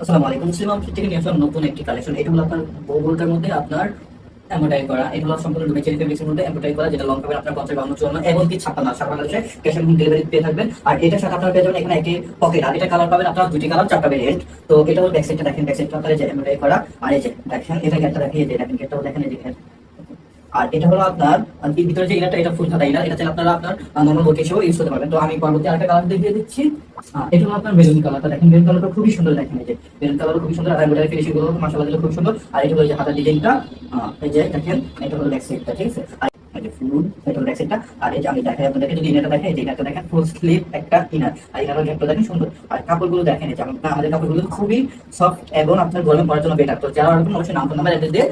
আসসালামু আলাইকুম। মুসলিম আউটফিট থেকে নিয়ে নতুন একটি কালেকশন এটা হলো আপনার বহুবলটার মধ্যে আপনার এমব্রয়ডারি করা। এগুলো সম্পূর্ণ রুমে চেরি ফেব্রিক্সের মধ্যে এমব্রয়ডারি করা, যেটা লং পাবেন আপনার পঞ্চাশ বাউন্ন চুয়ান্ন এবং কি ছাপ্পান্ন। ছাপ্পান্ন হচ্ছে ক্যাশ অন ডেলিভারি পেয়ে থাকবেন। আর এটার সাথে আপনারা পেয়ে যাবেন এখানে একটি পকেট আর এটা কালার পাবেন আপনারা দুটি কালার চারটা ভেরিয়েন্ট তো এটা হলো ব্যাক সাইডটা দেখেন। ব্যাক সাইডটা আপনার যে এমব্রয়ডারি করা। আর এই যে দেখেন, এটা একটা দেখেন, এই যে দেখেন এটাও দেখেন, এই দেখেন। আর এটা হলো আপনার ভিতরে যে ইনারটা এটা ফুল খাতা ইনার এটা চাইলে আপনারা আপনার নর্মাল ওকে হিসেবে ইউজ করতে পারবেন। তো আমি পরবর্তী আরেকটা কালার দেখিয়ে দিচ্ছি। এটা হলো আপনার মেরুন কালারটা দেখেন মেরুন কালারটা খুবই সুন্দর দেখেন এই যে। মেরুন কালার খুবই সুন্দর আর এমব্রয়ডারি ফিনিশিংগুলো মাশাআল্লাহ দিলে খুব সুন্দর। আর এটা হলো যে হাতার ডিজাইনটা এই যে দেখেন, এটা হলো ব্যাক সাইডটা ঠিক আছে? ফুল এটা ব্যাক আর এই যে আমি দেখাই আপনাদেরকে দেখেন, এই ইনারটা দেখেন ফুল স্লিভ একটা ইনার আর সুন্দর। আর কাপড়গুলো দেখেন, এই যে কাপড়গুলো খুবই সফট এবং আপনার গরমে পরার জন্য বেটার তো যারা এরকম অবশ্যই নাম নাম্বার অ্যাড্রেস দিয়ে